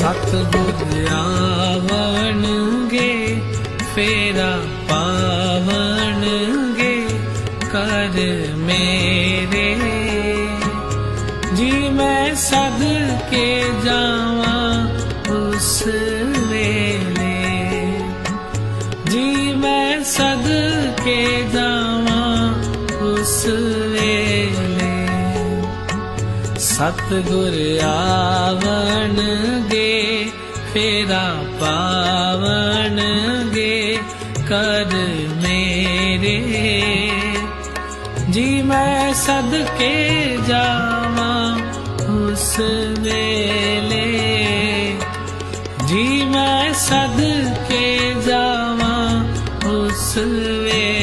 ਸਤਿਗੁਰ ਆਵਣਗੇ ਫੇਰਾ ਪਾਵਣਗੇ, ਕਰ ਮੇਰੇ। ਜੀ ਮੈਂ ਸਦ ਕੇ ਜਾਵਾਂ ਉਸ ਵੇਲੇ। ਜੀ ਮੈਂ ਸਦ ਕੇ ਜਾਵਾਂ ਉਸ ਵੇਲੇ। ਸਤਿਗੁਰ ਆਵਣਗੇ ਫੇਰਾ ਪਾਵਣਗੇ ਕਰ ਮੇਰੇ? ਜੀ ਮੈਂ ਸਦਕੇ ਜਾਵਾਂ ਉਸ ਵੇਲੇ। ਜੀ ਮੈਂ ਸਦਕੇ ਜਾਵਾਂ ਉਸ ਵੇਲੇ।